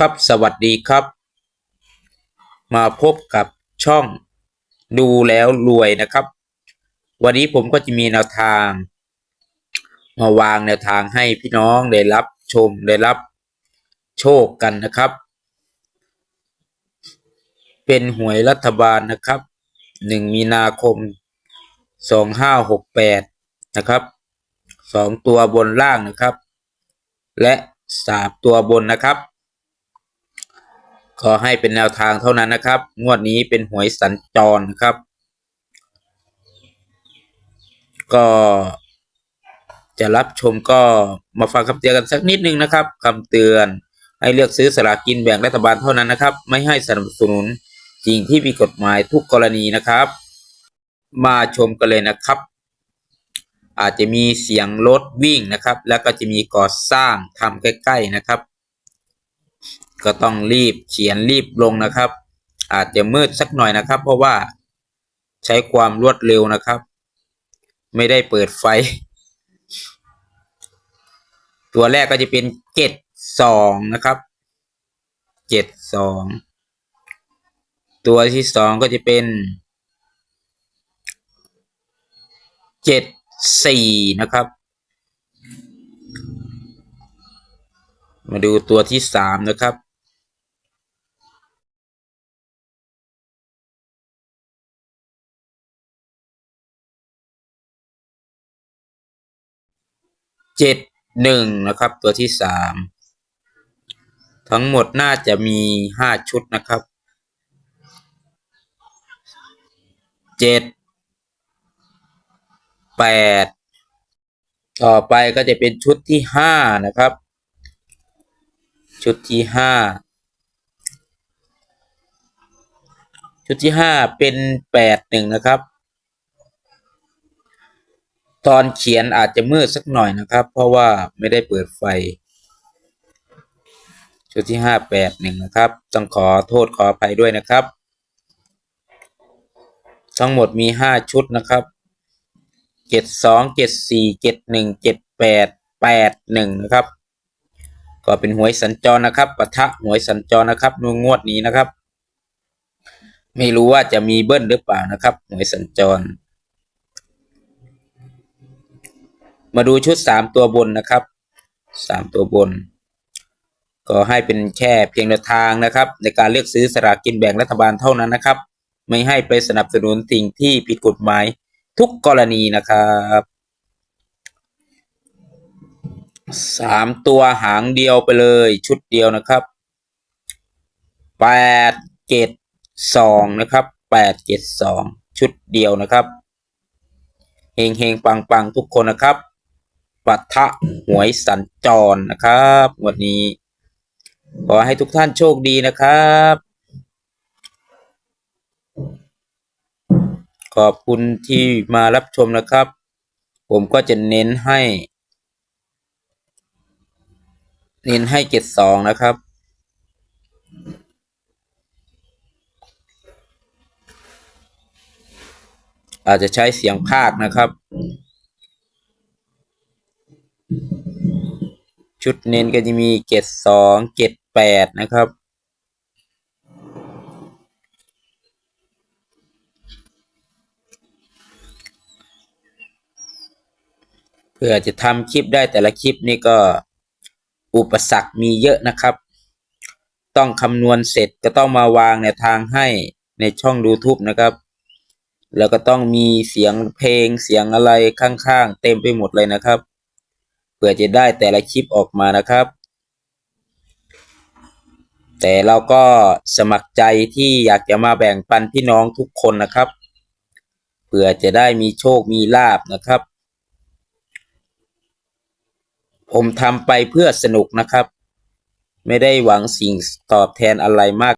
ครับสวัสดีครับ มาพบกับช่องดูแล้วรวยนะครับ วันนี้ผมก็จะมีแนวทาง มาวางแนวทางให้พี่น้องได้รับชมได้รับโชคกันนะครับ เป็นหวยรัฐบาลนะครับหนึ่งมีนาคมสองห้าหกแปดนะครับสองตัวบนล่างนะครับ และสามตัวบนนะครับ ขอให้เป็นแนวทางเท่านั้นนะครับ งวดนี้เป็นหวยสัญจรนะครับ ก็จะรับชมก็มาฟังคำเตือนกันสักนิดนึงนะครับคำเตือนให้เลือกซื้อสลากกินแบ่งรัฐบาลเท่านั้นนะครับ ไม่ให้สนับสนุนสิ่งที่มีกฎหมายทุกกรณีนะครับ มาชมกันเลยนะครับ อาจจะมีเสียงรถวิ่งนะครับ แล้วก็จะมีก่อสร้างทำใกล้ ๆนะครับ ก็ต้องรีบเขียนรีบลงนะครับ อาจจะมืดสักหน่อยนะครับ เพราะว่าใช้ความรวดเร็วนะครับ ไม่ได้เปิดไฟ ตัวแรกก็จะเป็นเจ็ดสองนะครับเจ็ดสองตัวที่สองก็จะเป็นเจ็ดสี่นะครับ มาดูตัวที่สามนะครับ เจ็ดหนึ่งนะครับ ตัวที่สามทั้งหมดน่าจะมีห้าชุดนะครับเจ็ดแปดต่อไปก็จะเป็นชุดที่ห้านะครับ ชุดที่ห้าชุดที่ห้าเป็นแปดหนึ่งนะครับ ตอนเขียนอาจจะมืดสักหน่อยนะครับ เพราะว่าไม่ได้เปิดไฟ ชุดที่ห้าแปดหนึ่งนะครับ ต้องขอโทษขออภัยด้วยนะครับ ทั้งหมดมีห้าชุดนะครับเจ็ดสองเจ็ดสี่เจ็ดหนึ่งเจ็ดแปดแปดหนึ่งนะครับ ก็เป็นหวยสัญจรนะครับปะทะหวยสัญจรนะครับนงวดนี้นะครับ ไม่รู้ว่าจะมีเบิ้ลหรือเปล่านะครับหวยสัญจร มาดูชุดสามตัวบนนะครับสามตัวบน ก็ให้เป็นแค่เพียงแนวทางนะครับ ในการเลือกซื้อสลากกินแบ่งรัฐบาลเท่านั้นนะครับ ไม่ให้ไปสนับสนุนสิ่งที่ผิดกฎหมายทุกกรณีนะครับสามตัวหางเดียวไปเลยชุดเดียวนะครับแปดเจ็ดสองนะครับแปดเจ็ดสองชุดเดียวนะครับเฮงเฮงปังปังทุกคนนะครับ ปัทะหวยสัญจรนะครับวันนี้ ขอให้ทุกท่านโชคดีนะครับ ขอบคุณที่มารับชมนะครับ ผมก็จะเน้นให้ เน้นให้เจ็ดสองนะครับอาจจะใช้เสียงภาคนะครับ ชุดเน้นก็จะมีเจ็ดสองเจ็ดแปดนะครับ เพื่อจะทำคลิปได้แต่ละคลิปนี่ก็อุปสรรคมีเยอะนะครับ ต้องคำนวณเสร็จก็ต้องมาวางในวทางให้ในช่อง YouTube นะครับ แล้วก็ต้องมีเสียงเพลงเสียงอะไรข้างๆ เต็มไปหมดเลยนะครับ พื่อจะได้แต่ละคลิปออกมานะครับ แต่เราก็สมัครใจที่อยากจะมาแบ่งปันพี่น้องทุกคนนะครับ เพื่อจะได้มีโชคมีลาบนะครับ ผมทำไปเพื่อสนุกนะครับ ไม่ได้หวังสิ่งตอบแทนอะไรมาก